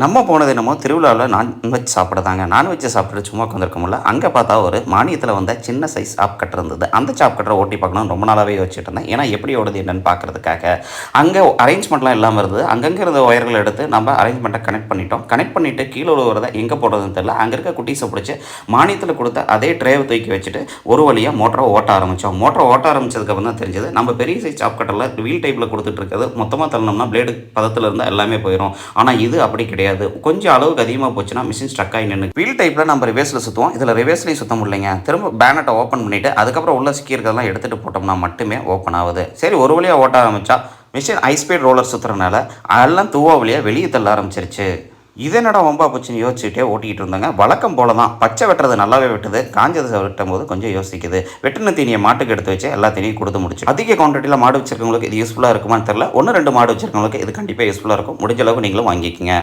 நம்ம போனது என்னமோ திருவிழாவில் நான்வெஜ் சாப்பிடுதாங்க. நான்வெஜ் சாப்பிட்டு சும்மா உட்காந்துருக்கோம்ல அங்கே பார்த்தா ஒரு மானியத்தில் வந்த சின்ன சைஸ் சாப் கட்டர் இருந்தது. அந்த சாப் கட்டரை ஓட்டி பார்க்கணும் ரொம்ப நாளாகவே யோசிச்சுட்டு இருந்தேன். ஏன்னா எப்படி ஓடுது என்னன்னு பார்க்கறதுக்காக. அங்கே அரேஞ்ச்மெண்ட்லாம் இல்லாமல் இருந்தது. அங்கங்கே இருந்த ஒயர்கள் எடுத்து நம்ம அரேஞ்ச்மெண்ட்டை கனெக்ட் பண்ணிட்டோம். கனெக்ட் பண்ணிவிட்டு கீழே உழுவுறதை எங்கே போடுறதுன்னு தெரியல. அங்கே இருக்க குட்டீஸை பிடிச்சி மானியத்தில் கொடுத்த அதே ட்ரேவை தூக்கி வச்சுட்டு ஒரு வழியாக மோட்டரை ஓட்ட ஆரம்பித்தோம் மோட்டரை ஓட்ட ஆரம்பித்ததுக்கப்புறம் தான் தெரிஞ்சது நம்ம பெரிய சைஸ் சாப் கட்டரில் வீல் டைப்பில் கொடுத்துட்டு இருக்கிறது மொத்தமாக தள்ளணும்னா பிளேடு பதத்தில் இருந்தால் எல்லாமே போயிடும் ஆனால் இது அப்படி கிடையாது. கொஞ்சம் அளவுக்கு அதிகமாக போச்சுன்னா மிஷின் ஸ்ட்ரக் ஆகி நின்று வீல் டைப்பில் நம்ம ரிவேஸில் சுற்றுவோம் இதில் ரிவேஸ்லையும் சுத்த முடியலைங்க. திரும்ப பேனட்டை ஓப்பன் பண்ணிவிட்டு அதுக்கப்புறம் உள்ள சிக்கி இருக்கிறதெல்லாம் எடுத்துகிட்டு போட்டோம்னா மட்டுமே ஓப்பன் ஆகுது. சரி ஒரு வழியாக ஓட்ட ஆரம்பித்தா மிஷின் ஹை ஸ்பீட் ரோலர் சுற்றுறதுனால எல்லாம் தூவா வழியாக வெளியே தள்ள ஆரம்பிச்சிருச்சு. இது என்னடா வம்பா போச்சுன்னு யோசிச்சுட்டே ஓட்டிக்கிட்டு இருந்தாங்க. வழக்கம் போல தான் பச்சை வெட்டுறது நல்லாவே வெட்டுது. காஞ்சதை வெட்டும் போது கொஞ்சம் யோசிக்குது. வெட்டின தீனியை மாட்டுக்கு எடுத்து வச்சு எல்லா தீனியும் கொடுத்து முடிச்சு. அதிக குவான்டிட்டியில் மாடு வச்சிருக்கவங்களுக்கு இது யூஸ்ஃபுல்லாக இருக்குமான்னு தெரியல. ஒன்று ரெண்டு மாடு வச்சிருக்கவங்களுக்கு இது கண்டிப்பாக யூஸ்ஃபுல்லாக இருக்கும். முடிஞ்ச அளவுக்கு நீங்களும் வாங்கிக்கிங்க.